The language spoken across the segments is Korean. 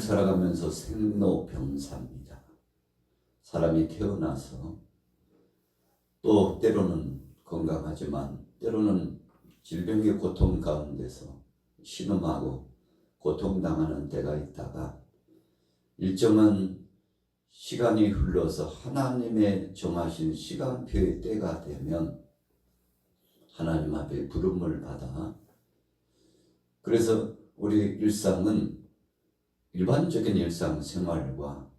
살아가면서 생로병사입니다. 사람이 태어나서 또 때로는 건강하지만 때로는 질병의 고통 가운데서 신음하고 고통당하는 때가 있다가 일정한 시간이 흘러서 하나님의 정하신 시간표의 때가 되면 하나님 앞에 부름을 받아 그래서 우리 일상은 일반적인 일상 생활과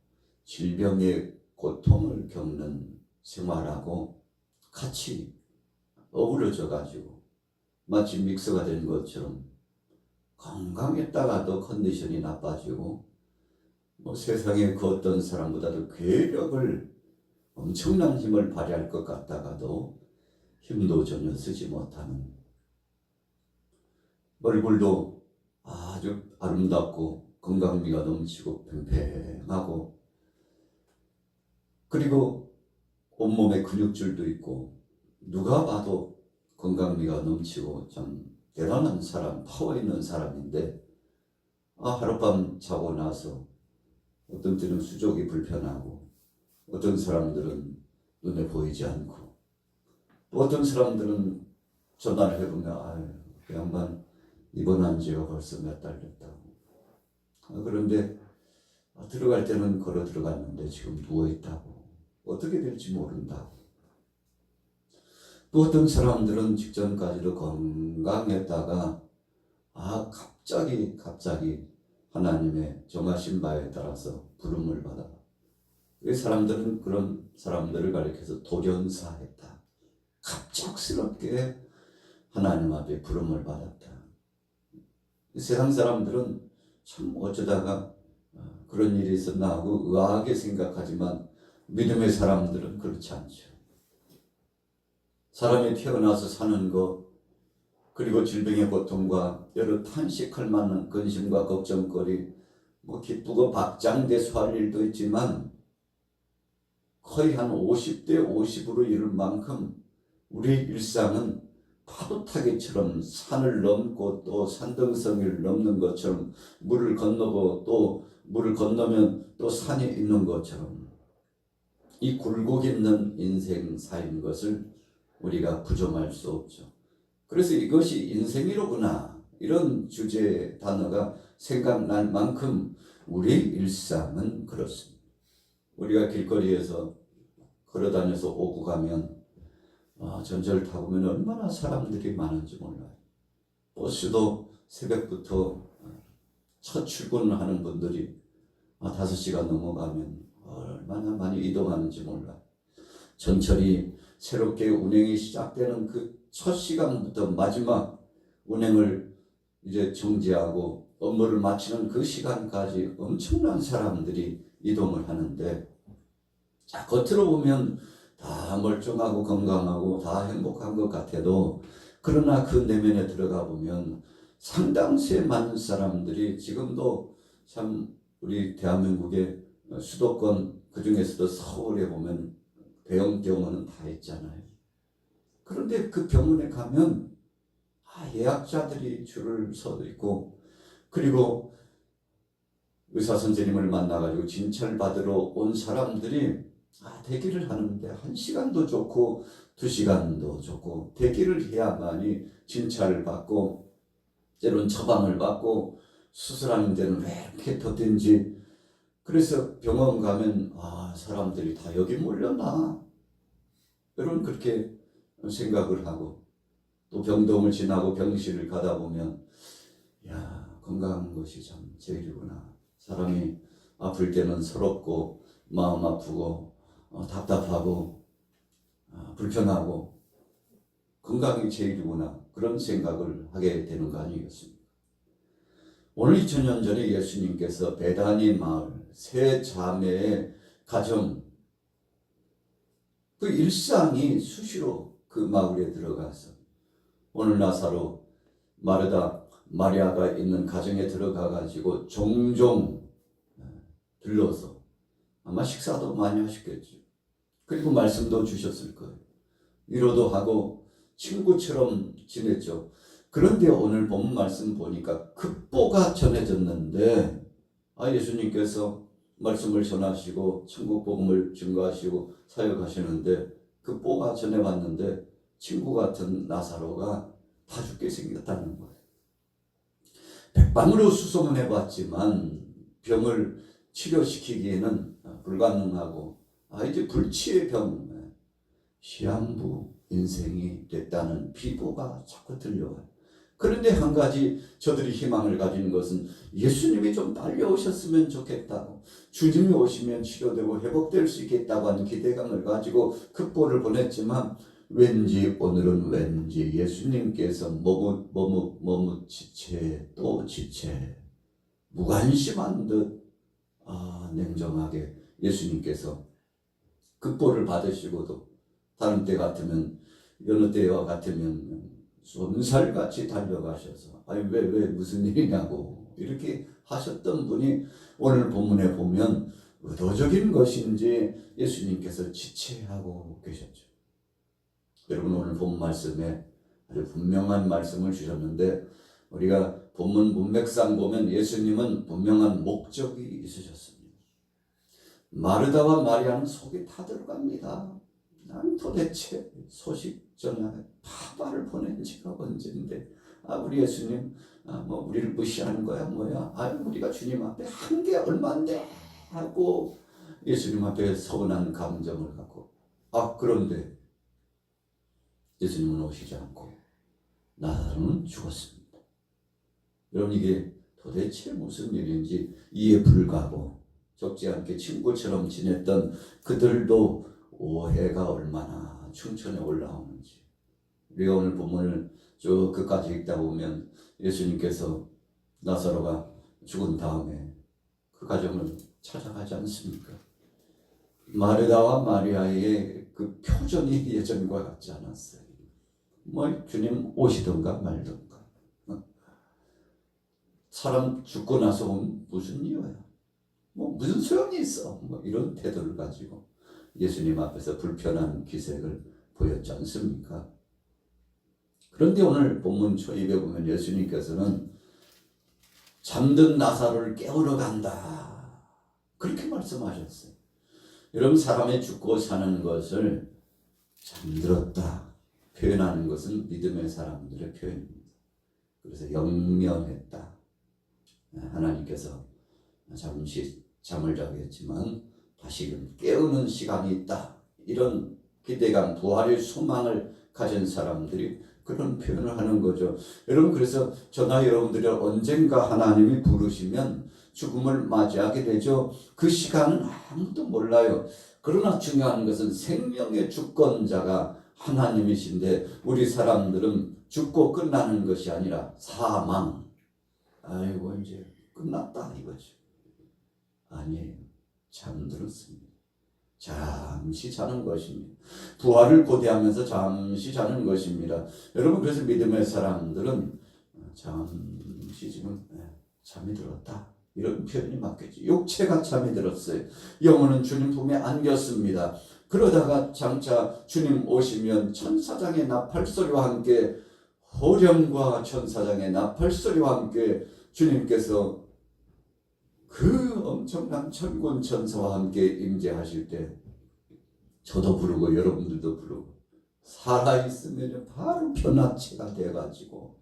질병의 고통을 겪는 생활하고 같이 어우러져 가지고 마치 믹스가 된 것처럼 건강했다가도 컨디션이 나빠지고 뭐 세상에 그 어떤 사람보다도 괴력을 엄청난 힘을 발휘할 것 같다가도 힘도 전혀 쓰지 못하는 얼굴도 아주 아름답고 건강미가 넘치고 팽팽하고 그리고 온몸에 근육줄도 있고 누가 봐도 건강미가 넘치고 참 대단한 사람, 파워 있는 사람인데 아 하룻밤 자고 나서 어떤 때는 수족이 불편하고 어떤 사람들은 눈에 보이지 않고 또 어떤 사람들은 전화를 해보면 아유 그 양반 입원한 지가 벌써 몇 달 됐다고. 아, 그런데 아, 들어갈 때는 걸어 들어갔는데 지금 누워 있다고. 어떻게 될지 모른다고 또 어떤 사람들은 직전까지도 건강했다가 아 갑자기 갑자기 하나님의 정하신 바에 따라서 부름을 받아. 이 사람들은 그런 사람들을 가리켜서 돌연사했다. 갑작스럽게 하나님 앞에 부름을 받았다. 세상 사람들은 참 어쩌다가 어, 그런 일이 있었나 하고 의아하게 생각하지만 믿음의 사람들은 그렇지 않죠. 사람이 태어나서 사는 것 그리고 질병의 고통과 여러 탄식할 만한 근심과 걱정거리 뭐 기쁘고 박장대소할 일도 있지만 거의 한 50대 50으로 이를 만큼 우리 일상은 파도타기처럼 산을 넘고 또 산등성이를 넘는 것처럼 물을 건너고 또 물을 건너면 또 산이 있는 것처럼 이 굴곡 있는 인생 사인 것을 우리가 부정할 수 없죠. 그래서 이것이 인생이로구나 이런 주제 단어가 생각날 만큼 우리 일상은 그렇습니다. 우리가 길거리에서 걸어다녀서 오고 가면 아, 전철 타보면 얼마나 사람들이 많은지 몰라요. 버스도 새벽부터 첫 출근하는 분들이 아, 5시가 넘어가면 얼마나 많이 이동하는지 몰라요. 전철이 새롭게 운행이 시작되는 그 첫 시간부터 마지막 운행을 이제 정지하고 업무를 마치는 그 시간까지 엄청난 사람들이 이동을 하는데 자 겉으로 보면 다 멀쩡하고 건강하고 다 행복한 것 같아도 그러나 그 내면에 들어가 보면 상당수의 많은 사람들이 지금도 참 우리 대한민국의 수도권 그 중에서도 서울에 보면 대형 병원은 다 있잖아요. 그런데 그 병원에 가면 아, 예약자들이 줄을 서 있고 그리고 의사 선생님을 만나가지고 진찰 받으러 온 사람들이 아, 대기를 하는데 한 시간도 좋고 두 시간도 좋고 대기를 해야만이 진찰을 받고 때로는 처방을 받고 수술하는 데는 왜 이렇게 더딘지. 그래서 병원 가면 아 사람들이 다 여기 몰려나? 여러분 그렇게 생각을 하고 또 병동을 지나고 병실을 가다 보면 야 건강한 것이 참 제일이구나. 사람이 아플 때는 서럽고 마음 아프고 어, 답답하고 어, 불편하고 건강이 제일이구나 그런 생각을 하게 되는 거 아니겠습니까? 오늘 2000년 전에 예수님께서 베다니 마을 세 자매의 가정 그 일상이 수시로 그 마을에 들어가서 오늘 나사로 마르다 마리아가 있는 가정에 들어가 가지고 종종 들러서 아마 식사도 많이 하셨겠죠. 그리고 말씀도 주셨을 거예요. 위로도 하고 친구처럼 지냈죠. 그런데 오늘 본 말씀 보니까 극보가 전해졌는데 아 예수님께서 말씀을 전하시고 천국 복음을 증거하시고 사역하시는데 그 뽀가 전해왔는데 친구 같은 나사로가 다 죽게 생겼다는 거예요. 백방으로 수소문 해 봤지만 병을 치료시키기에는 불가능하고 아 이제 불치의 병 시한부 인생이 됐다는 비보가 자꾸 들려와요. 그런데 한 가지 저들이 희망을 가지는 것은 예수님이 좀 빨리 오셨으면 좋겠다고 주님이 오시면 치료되고 회복될 수 있겠다고 하는 기대감을 가지고 극보를 보냈지만 왠지 오늘은 왠지 예수님께서 머무 머무 머무 지체 또 지체 무관심한 듯 아, 냉정하게 예수님께서 극보를 받으시고도 다른 때 같으면 여느 때와 같으면 쏜살같이 달려가셔서 아니 왜 왜 무슨 일이냐고 이렇게 하셨던 분이 오늘 본문에 보면 의도적인 것인지 예수님께서 지체하고 계셨죠. 여러분 오늘 본 말씀에 아주 분명한 말씀을 주셨는데 우리가 본문 문맥상 보면 예수님은 분명한 목적이 있으셨습니다. 마르다와 마리아는 속이 타들어갑니다. 난 도대체 소식 전에 파바를 보낸 지가 언젠데 아 우리 예수님 아, 뭐 우리를 무시하는 거야 뭐야 아 우리가 주님 앞에 한 게 얼만데 하고 예수님 앞에 서운한 감정을 갖고 아 그런데 예수님은 오시지 않고 나사로는 죽었습니다. 여러분 이게 도대체 무슨 일인지 이해 불가고 적지 않게 친구처럼 지냈던 그들도 오해가 얼마나 충천에 올라오는지 우리가 오늘 본문을 쭉 끝까지 읽다 보면 예수님께서 나사로가 죽은 다음에 그 가정을 찾아가지 않습니까? 마르다와 마리아의 그 표정이 예전과 같지 않았어요. 뭐 주님 오시던가 말던가. 어? 사람 죽고 나서 무슨 이유야? 뭐 무슨 소용이 있어? 뭐 이런 태도를 가지고 예수님 앞에서 불편한 기색을 보였지 않습니까? 그런데 오늘 본문 초입에 보면 예수님께서는 잠든 나사로를 깨우러 간다. 그렇게 말씀하셨어요. 여러분 사람이 죽고 사는 것을 잠들었다 표현하는 것은 믿음의 사람들의 표현입니다. 그래서 영면했다. 하나님께서 잠시 잠을 자겠지만 다시금 깨우는 시간이 있다. 이런 기대감, 부활의 소망을 가진 사람들이 그런 표현을 하는 거죠. 여러분 그래서 저나 여러분들이 언젠가 하나님이 부르시면 죽음을 맞이하게 되죠. 그 시간은 아무도 몰라요. 그러나 중요한 것은 생명의 주권자가 하나님이신데 우리 사람들은 죽고 끝나는 것이 아니라 사망. 아이고 이제 끝났다 이거죠. 아니에요. 잠들었습니다. 잠시 자는 것입니다. 부활을 고대하면서 잠시 자는 것입니다. 여러분 그래서 믿음의 사람들은 잠시 지금 예, 잠이 들었다. 이런 표현이 맞겠지. 육체가 잠이 들었어요. 영혼은 주님 품에 안겼습니다. 그러다가 장차 주님 오시면 천사장의 나팔소리와 함께 호령과 천사장의 나팔소리와 함께 주님께서 그 엄청난 천군 천사와 함께 임재하실 때 저도 부르고 여러분들도 부르고 살아 있으면 바로 변화체가 돼 가지고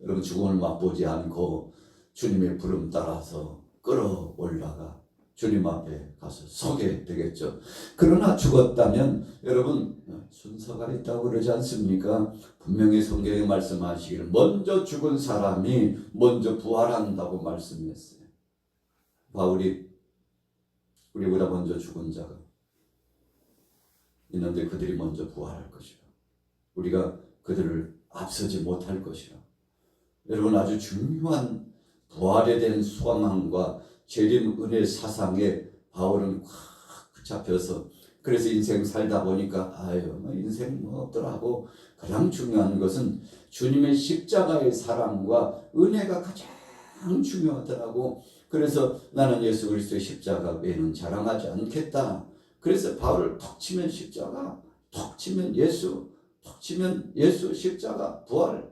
여러분 죽음을 맛보지 않고 주님의 부름 따라서 끌어올라가 주님 앞에 가서 서게 되겠죠. 그러나 죽었다면 여러분 순서가 있다고 그러지 않습니까? 분명히 성경에 말씀하시기를 먼저 죽은 사람이 먼저 부활한다고 말씀했어요. 바울이 우리보다 먼저 죽은 자가 있는데 그들이 먼저 부활할 것이라. 우리가 그들을 앞서지 못할 것이라. 여러분 아주 중요한 부활에 대한 소망과 재림 은혜 사상에 바울은 확 붙잡혀서 그래서 인생 살다 보니까 아유 뭐 인생 뭐 없더라고 가장 중요한 것은 주님의 십자가의 사랑과 은혜가 가장 중요하더라고 그래서 나는 예수 그리스도의 십자가 외에는 자랑하지 않겠다. 그래서 바울을 톡 치면 십자가, 톡 치면 예수, 톡 치면 예수 십자가 부활.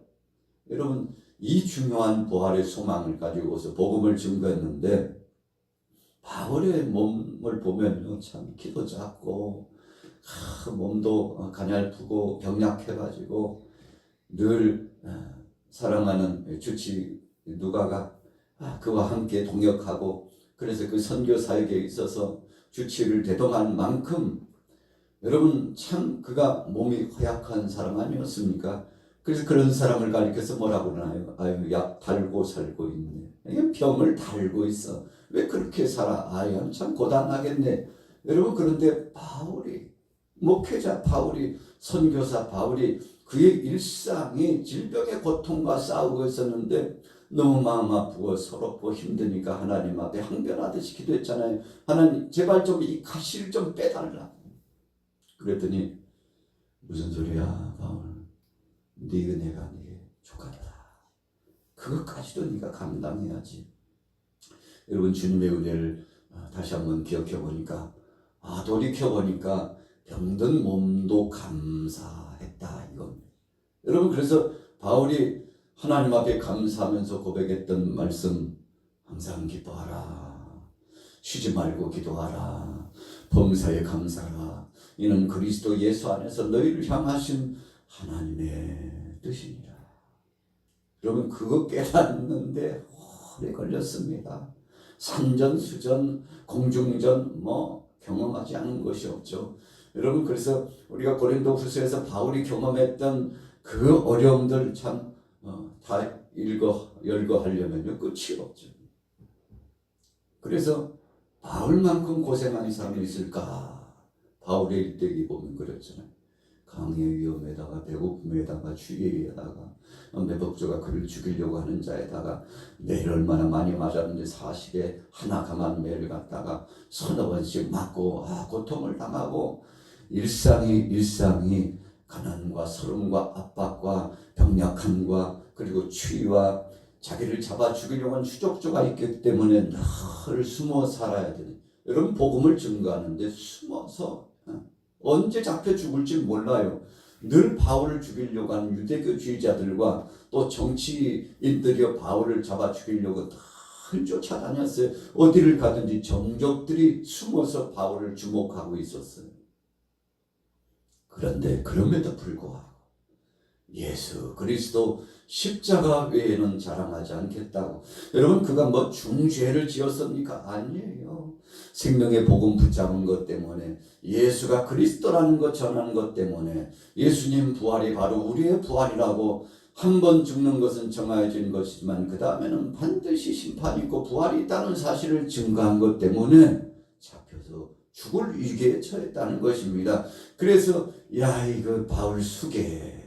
여러분 이 중요한 부활의 소망을 가지고서 복음을 증거했는데 바울의 몸을 보면요 참 키도 작고 아, 몸도 가냘프고 병약해가지고 늘 아, 사랑하는 주치 누가가 아, 그와 함께 동역하고 그래서 그 선교 사역에 있어서 주치를 대동한 만큼 여러분 참 그가 몸이 허약한 사람 아니었습니까? 그래서 그런 사람을 가리켜서 뭐라고 그러나요? 아유 약 달고 살고 있네. 병을 달고 있어. 왜 그렇게 살아? 아유 참 고단하겠네. 여러분 그런데 바울이 목회자 바울이 선교사 바울이 그의 일상이 질병의 고통과 싸우고 있었는데 너무 마음 아프고 서럽고 힘드니까 하나님 앞에 항변하듯이 기도했잖아요. 하나님 제발 좀 이 가시를 좀 빼달라. 그랬더니 무슨 소리야 바울 네 은혜가 네게 족하다. 그것까지도 네가 감당해야지. 여러분 주님의 은혜를 아, 다시 한번 기억해 보니까 아 돌이켜 보니까 병든 몸도 감사했다 이건. 여러분 그래서 바울이 하나님 앞에 감사하면서 고백했던 말씀 항상 기뻐하라. 쉬지 말고 기도하라. 범사에 감사하라. 이는 그리스도 예수 안에서 너희를 향하신 하나님의 뜻이니라. 여러분 그거 깨닫는데 오래 걸렸습니다. 산전수전, 공중전 뭐 경험하지 않은 것이 없죠. 여러분 그래서 우리가 고린도후서에서 바울이 경험했던 그 어려움들 참 어, 다 읽어 열거하려면요 끝이 없죠. 그래서 바울만큼 고생하는 사람이 있을까? 바울의 일대기 보면 그랬잖아요. 강의 위험에다가 배고픔에다가 추위에다가 매복조가 그를 죽이려고 하는 자에다가 매를 얼마나 많이 맞았는지 40에 하나 강한 매를 갖다가 서너 번씩 맞고 아, 고통을 당하고 일상이 일상이 가난과 서름과 압박과 병약함과 그리고 추위와 자기를 잡아 죽이려고 하는 추적조가 있기 때문에 늘 숨어 살아야 되는 여러분 복음을 증거하는데 숨어서 어, 언제 잡혀 죽을지 몰라요. 늘 바울을 죽이려고 하는 유대교주의자들과 또 정치인들이 바울을 잡아 죽이려고 늘 쫓아다녔어요. 어디를 가든지 정적들이 숨어서 바울을 주목하고 있었어요. 그런데 그럼에도 불구하고 예수 그리스도 십자가 외에는 자랑하지 않겠다고. 여러분 그가 뭐 중죄를 지었습니까? 아니에요. 생명의 복음 붙잡은 것 때문에 예수가 그리스도라는 것 전하는 것 때문에 예수님 부활이 바로 우리의 부활이라고 한 번 죽는 것은 정해진 것이지만 그 다음에는 반드시 심판이 있고 부활이 있다는 사실을 증거한 것 때문에 죽을 위기에 처했다는 것입니다. 그래서 야 이거 바울 수계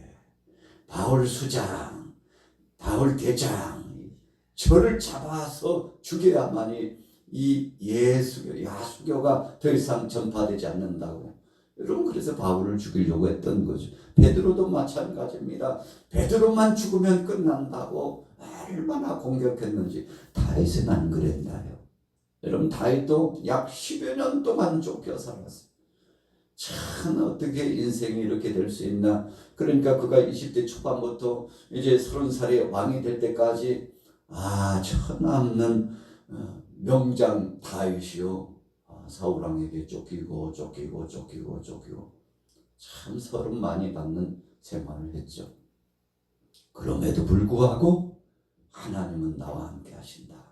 바울 수장, 바울 대장, 저를 잡아서 죽여야만이 이 예수교, 야수교가 더 이상 전파되지 않는다고. 여러분 그래서 바울을 죽이려고 했던 거죠. 베드로도 마찬가지입니다. 베드로만 죽으면 끝난다고 얼마나 공격했는지 다윗은 안 그랬나요? 여러분 다윗도 약 10여 년 동안 쫓겨 살았어요. 참 어떻게 인생이 이렇게 될 수 있나 그러니까 그가 20대 초반부터 이제 30살에 왕이 될 때까지 아 천없는 어, 명장 다윗이요 아, 사울왕에게 쫓기고 쫓기고 쫓기고 쫓기고 참 서름 많이 받는 생활을 했죠. 그럼에도 불구하고 하나님은 나와 함께 하신다.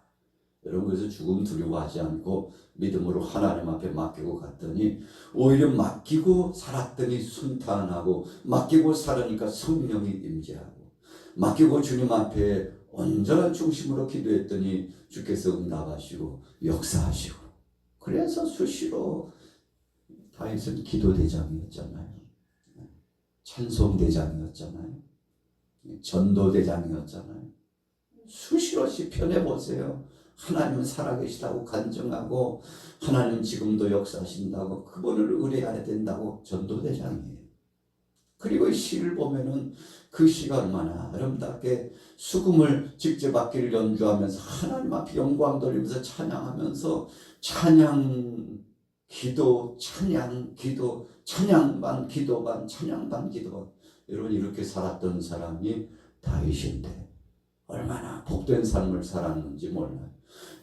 여러분 그래서 죽음 두려워하지 않고 믿음으로 하나님 앞에 맡기고 갔더니 오히려 맡기고 살았더니 순탄하고 맡기고 살으니까 성령이 임재하고 맡기고 주님 앞에 온전한 중심으로 기도했더니 주께서 응답하시고 역사하시고 그래서 수시로 다윗은 기도 대장이었잖아요. 찬송 대장이었잖아요. 전도 대장이었잖아요. 수시로 시편해 보세요. 하나님은 살아계시다고 간증하고 하나님 지금도 역사하신다고 그분을 의뢰해야 된다고 전도대장이에요. 그리고 이 시를 보면은 그 시가 얼마나 아름답게 수금을 직접 악기를 연주하면서 하나님 앞에 영광 돌리면서 찬양하면서 찬양 기도 찬양 기도 찬양 반 기도 반 찬양 반 기도 반 여러분 이렇게 살았던 사람이 다윗인데 얼마나 복된 삶을 살았는지 몰라요.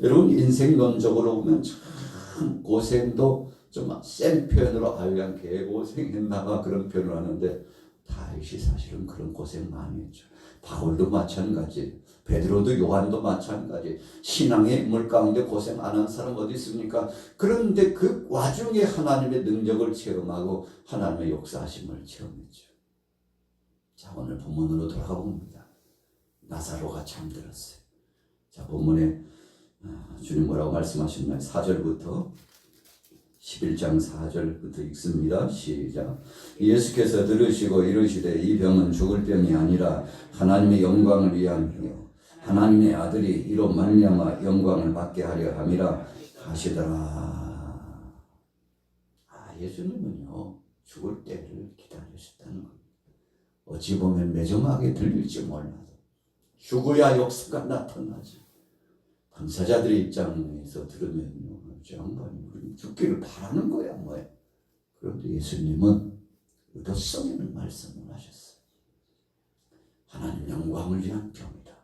여러분 인생론적으로 보면 참 고생도 좀 센 표현으로 아유양 개고생했나봐 그런 표현을 하는데 다윗이 사실은 그런 고생 많이 했죠. 바울도 마찬가지, 베드로도 요한도 마찬가지. 신앙의 인물 가운데 고생 안 한 사람 어디 있습니까? 그런데 그 와중에 하나님의 능력을 체험하고 하나님의 역사하심을 체험했죠. 자 오늘 본문으로 돌아가 봅니다. 나사로가 잠들었어요. 자 본문에 아, 주님 뭐라고 말씀하셨나요? 4절부터 11장 4절부터 읽습니다. 시작. 예수께서 들으시고 이르시되 이 병은 죽을 병이 아니라 하나님의 영광을 위함이요 하나님의 아들이 이로 말미암아 영광을 받게 하려 함이라 하시더라. 아 예수님은요 죽을 때를 기다리셨다는 겁니다. 어찌 보면 매정하게 들릴지 몰라도 죽어야 역사가 나타나지. 당사자들의 입장에서 들으면요, 저 양반이 죽기를 바라는 거야 뭐야. 그런데 예수님은 의도성 있는 말씀을 하셨어요. 하나님 영광을 위한 병이다.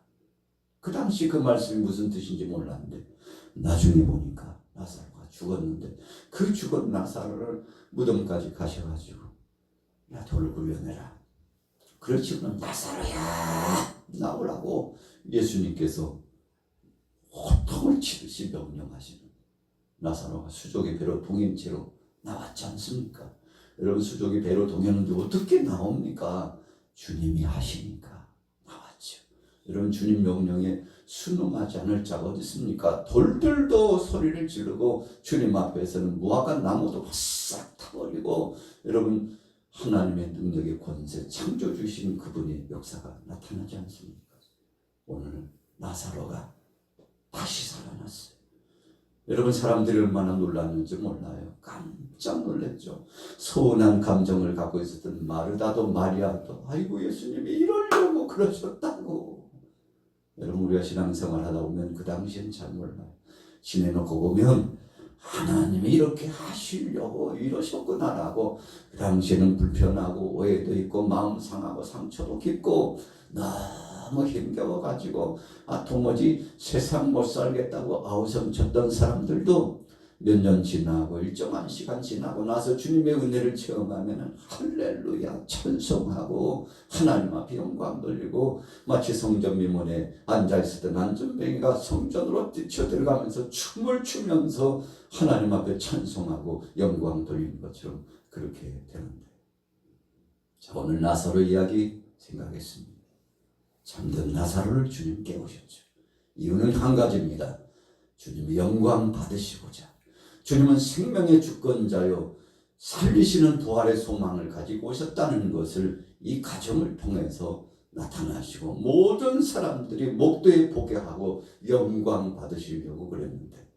그 당시 그 말씀이 무슨 뜻인지 몰랐는데 나중에 보니까 나사로가 죽었는데 그 죽은 나사로를 무덤까지 가셔가지고 야 돌을 굴려내라. 그렇지만 나사로야 나오라고 예수님께서 호통을 치듯이 명령하시는 나사로가 수족의 배로 동인 채로 나왔지 않습니까? 여러분 수족의 배로 동였는데 어떻게 나옵니까? 주님이 하시니까 나왔죠. 여러분 주님 명령에 순응하지 않을 자가 어디 있습니까? 돌들도 소리를 지르고 주님 앞에서는 무화과 나무도 싹 타버리고 여러분 하나님의 능력의 권세 창조 주신 그분의 역사가 나타나지 않습니까? 오늘 나사로가 다시 살아났어요. 여러분 사람들이 얼마나 놀랐는지 몰라요. 깜짝 놀랐죠. 서운한 감정을 갖고 있었던 마르다도 마리아도 아이고 예수님이 이러려고 그러셨다고. 여러분 우리가 신앙생활 하다 보면 그 당시엔 잘 몰라요. 지내놓고 보면 하나님이 이렇게 하시려고 이러셨구나라고 그 당시에는 불편하고 오해도 있고 마음 상하고 상처도 깊고 너무 힘겨워가지고 아 도무지 세상 못 살겠다고 아우성쳤던 사람들도 몇 년 지나고 일정한 시간 지나고 나서 주님의 은혜를 체험하면 할렐루야 찬송하고 하나님 앞에 영광 돌리고 마치 성전 미문에 앉아있었던 안전뱅이가 성전으로 뛰쳐 들어가면서 춤을 추면서 하나님 앞에 찬송하고 영광 돌리는 것처럼 그렇게 되는데 자 오늘 나사로 이야기 생각했습니다. 잠든 나사로를 주님 깨우셨죠. 이유는 한 가지입니다. 주님이 영광 받으시고자. 주님은 생명의 주권자요. 살리시는 부활의 소망을 가지고 오셨다는 것을 이 가정을 통해서 나타나시고 모든 사람들이 목도에 보게 하고 영광 받으시려고 그랬는데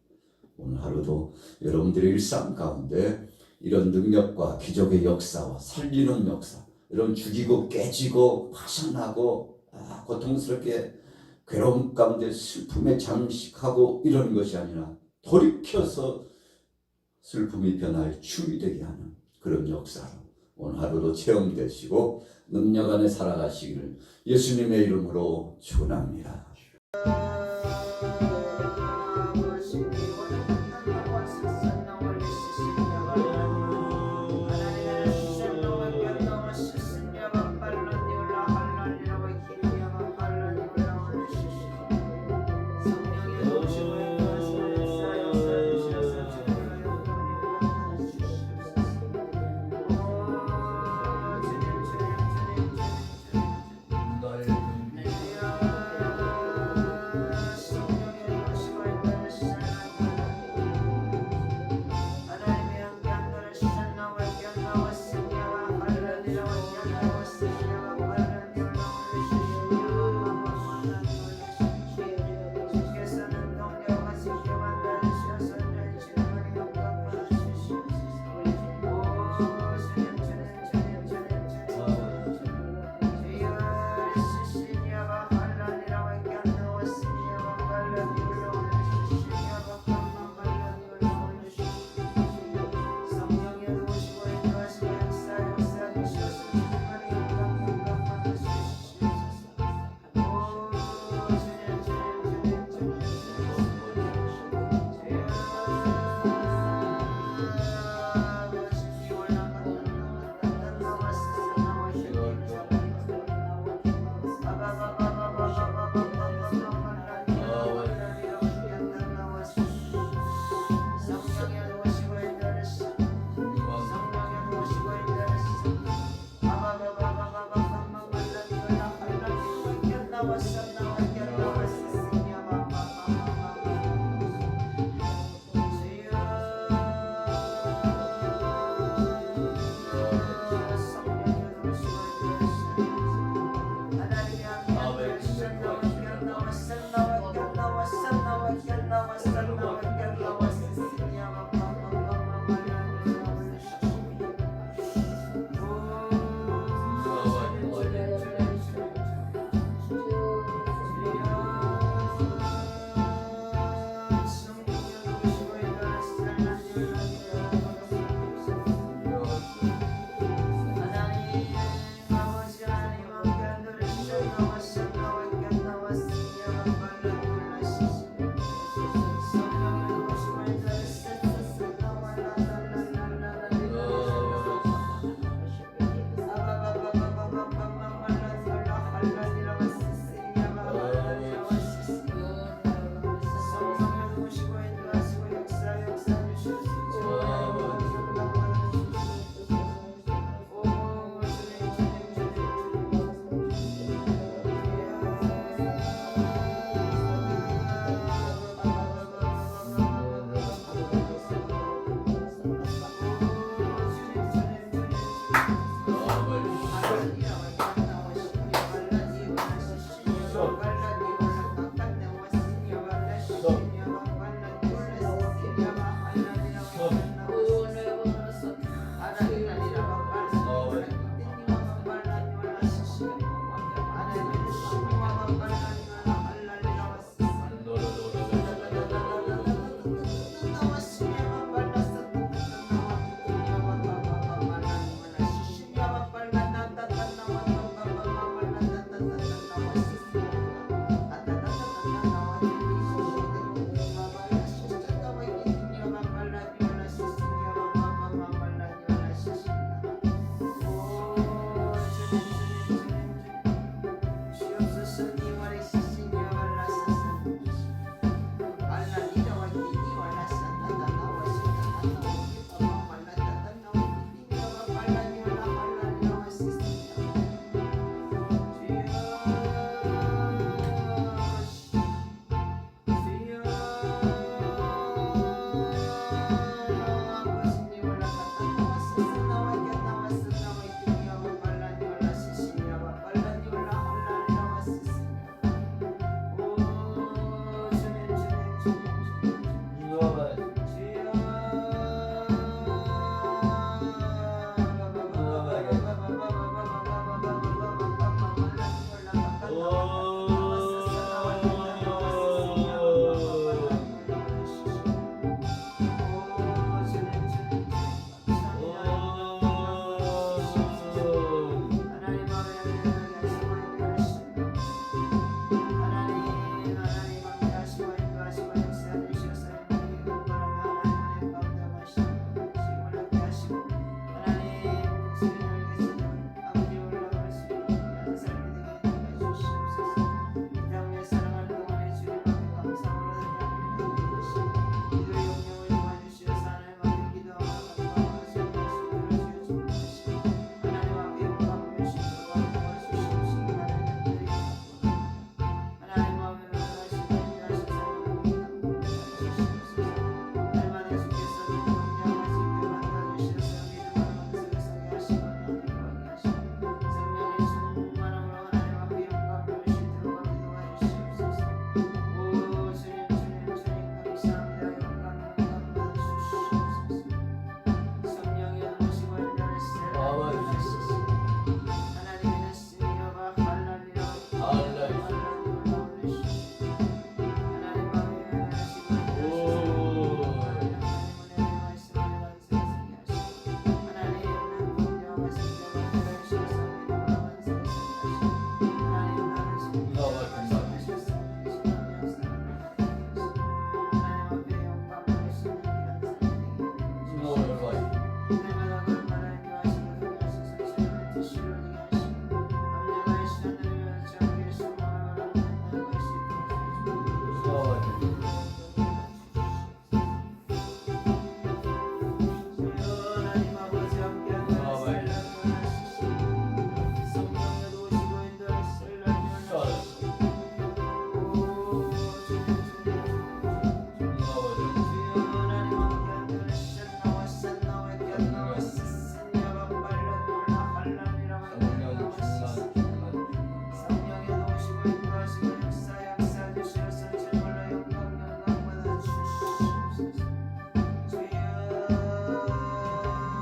오늘 하루도 여러분들의 일상 가운데 이런 능력과 기적의 역사와 살리는 역사 여러분 죽이고 깨지고 파산하고 아, 고통스럽게 괴로움 가운데 슬픔에 잠식하고 이런 것이 아니라 돌이켜서 슬픔이 변화해 춤이 되게 하는 그런 역사로 오늘 하루도 체험되시고 능력 안에 살아가시기를 예수님의 이름으로 축원합니다.